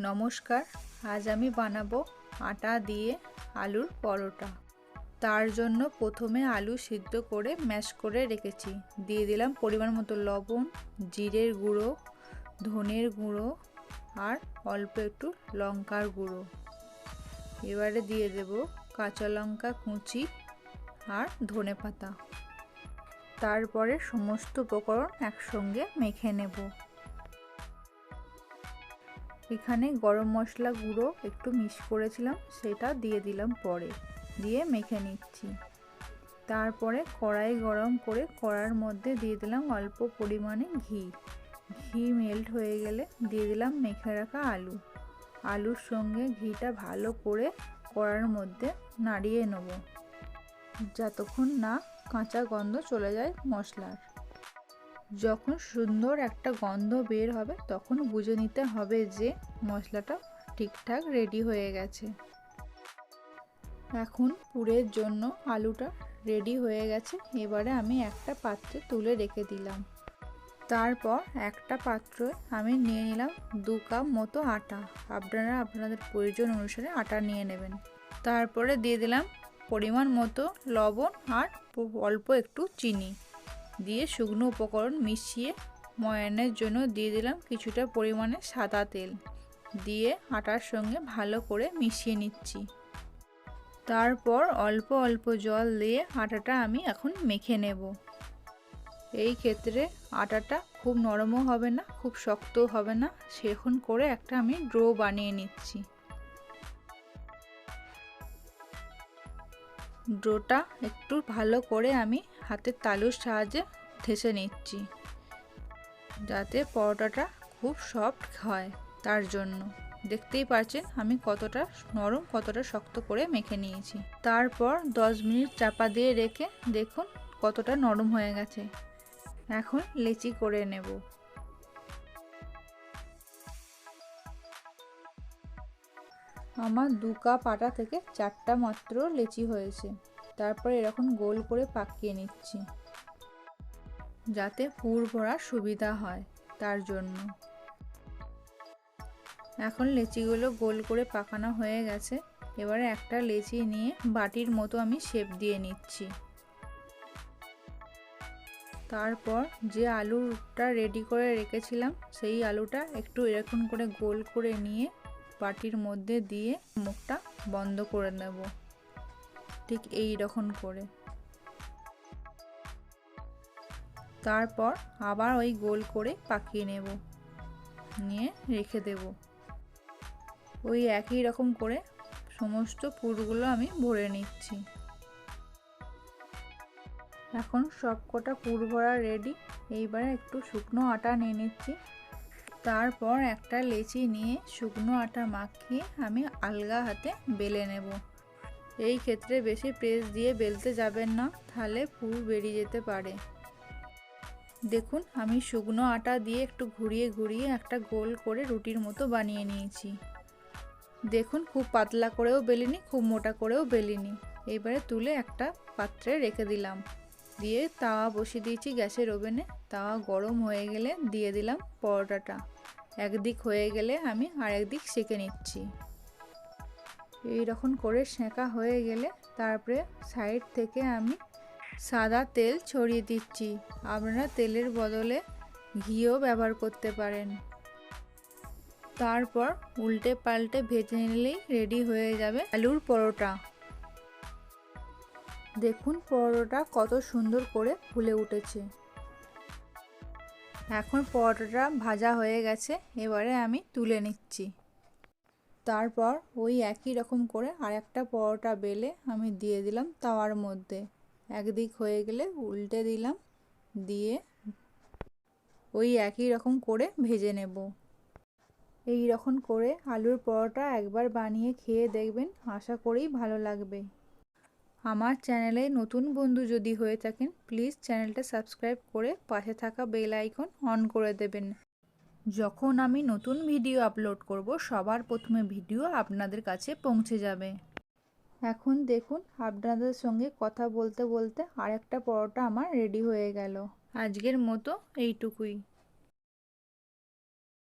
নমস্কার, আজ আমি বানাবো আটা দিয়ে আলুর পরোটা। তার জন্য প্রথমে আলু সিদ্ধ করে ম্যাশ করে রেখেছি। দিয়ে দিলাম পরিমাণ মতো লবণ, জিরের গুঁড়ো, ধনের গুঁড়ো আর অল্প একটু লঙ্কার গুঁড়ো। এবারে দিয়ে দেব কাঁচা লঙ্কা কুচি আর ধনে পাতা। তারপরে সমস্ত উপকরণ একসঙ্গে মেখে নেব। এখানে গরম মশলা গুঁড়ো একটু মিক্স করেছিলাম, সেটা দিয়ে দিলাম পরে। দিয়ে মেখে নিচ্ছি। তারপরে কড়াই গরম করে কড়ার মধ্যে দিয়ে দিলাম অল্প পরিমাণে ঘি। ঘি মেল্ট হয়ে গেলে দিয়ে দিলাম মেখে রাখা আলু। আলুর সঙ্গে ঘিটা ভালো করে কড়ার মধ্যে নাড়িয়ে নেব। যতক্ষণ না কাঁচা গন্ধ চলে যায় মশলার। যখন সুন্দর একটা গন্ধ বের হবে, তখন বুঝে নিতে হবে যে মশলাটা ঠিকঠাক রেডি হয়ে গেছে। এখন পুরের জন্য আলুটা রেডি হয়ে গেছে। এবারে আমি একটা পাত্রে তুলে রেখে দিলাম। তারপর একটা পাত্রে আমি নিয়ে নিলাম দু কাপ মতো আটা। আপনারা, আপনাদের প্রয়োজন অনুসারে আটা নিয়ে নেবেন। তারপরে দিয়ে দিলাম পরিমাণ মতো লবণ আর অল্প একটু চিনি। দিয়ে শুকনো উপকরণ মিশিয়ে ময়ানের জন্য দিয়ে দিলাম কিছুটা পরিমাণে সাদা তেল। দিয়ে আটার সঙ্গে ভালো করে মিশিয়ে নিচ্ছি। তারপর অল্প অল্প জল দিয়ে আটাটা আমি এখন মেখে নেব। এই ক্ষেত্রে আটাটা খুব নরমও হবে না, খুব শক্তও হবে না। সেখন করে একটা আমি ড্রো বানিয়ে নিচ্ছি। ডোটা একটু ভালো করে আমি হাতের তালুর সাহায্যে থেসে নিচ্ছি, যাতে পরোটাটা খুব সফট হয় তার জন্য। দেখতেই পাচ্ছেন, আমি কতটা নরম, কতটা শক্ত করে মেখে নিয়েছি। তারপর 10 মিনিট চাপা দিয়ে রেখে দেখুন কতটা নরম হয়ে গেছে। এখন লেচি করে নেব। আমার দু কাপ আটা থেকে চারটা মাত্র লেচি হয়েছে। তারপর এরকম গোল করে পাকিয়ে নিচ্ছি। যাতে পুর ভরার সুবিধা হয় তার জন্য। এখন লেচিগুলো গোল করে পাকানো হয়ে গেছে। এবারে একটা লেচি নিয়ে বাটির মতো আমি শেপ দিয়ে নিচ্ছি। তারপর যে আলুটা রেডি করে রেখেছিলাম, সেই আলুটা একটু এরকম করে গোল করে নিয়ে বাটির মধ্যে দিয়ে মুখটা বন্ধ করে নেব। ঠিক এই রকম করে। তারপর আবার ওই গোল করে পাকিয়ে নেব। নিয়ে রেখে দেব। ওই একই রকম করে সমস্ত পুরগুলো আমি ভরে নিচ্ছি। এখন সব কটা পুর ভরা রেডি। এইবারে একটু শুকনো আটা নিয়ে নিচ্ছি। তারপর একটা লেচি নিয়ে শুকনো আটা মাখিয়ে আমি আলগা হাতে বেলে নেব। এই ক্ষেত্রে বেশি প্রেস দিয়ে বেলতে যাবেন না, তাহলে পুর বেরিয়ে যেতে পারে। দেখুন, আমি শুকনো আটা দিয়ে একটু ঘুরিয়ে ঘুরিয়ে একটা গোল করে রুটির মতো বানিয়ে নিয়েছি। দেখুন, খুব পাতলা করেও বেলিনি, খুব মোটা করেও বেলিনি। এবারে তুলে একটা পাত্রে রেখে দিলাম। দিয়ে তাওয়া বসিয়ে দিয়েছি গ্যাসের ওভেনে। তাওয়া গরম হয়ে গেলে দিয়ে দিলাম পরোটাটা। একদিক হয়ে গেলে আমি আর একদিক সেঁকে নিচ্ছি। এই রকম করে সেঁকা হয়ে গেলে তারপরে সাইড থেকে আমি সাদা তেল ছড়িয়ে দিচ্ছি। আপনারা তেলের বদলে ঘিও ব্যবহার করতে পারেন। তারপর উল্টে পাল্টে ভেজে নিলেই রেডি হয়ে যাবে আলুর পরোটা। দেখুন পরোটা কত সুন্দর করে ফুলে উঠেছে। এখন পরোটাটা ভাজা হয়ে গেছে, এবারে আমি তুলে নিচ্ছি। তারপর ওই একই রকম করে আর একটা পরোটা বেলে আমি দিয়ে দিলাম তাওয়ার মধ্যে। একদিক হয়ে গেলে উল্টে দিলাম, দিয়ে ওই একই রকম করে ভেজে নেব। এই রকম করে আলুর পরোটা একবার বানিয়ে খেয়ে দেখবেন, আশা করেই ভালো লাগবে। আমার চ্যানেলে নতুন বন্ধু যদি হয়ে থাকেন প্লিজ চ্যানেলটা সাবস্ক্রাইব করে পাশে থাকা বেল আইকন অন করে দেবেন। যখন আমি নতুন ভিডিও আপলোড করব, সবার প্রথমে ভিডিও আপনাদের কাছে পৌঁছে যাবে। এখন দেখুন, আপনাদের সঙ্গে কথা বলতে বলতে আরেকটা পরোটা আমার রেডি হয়ে গেল। আজকের মতো এইটুকুই।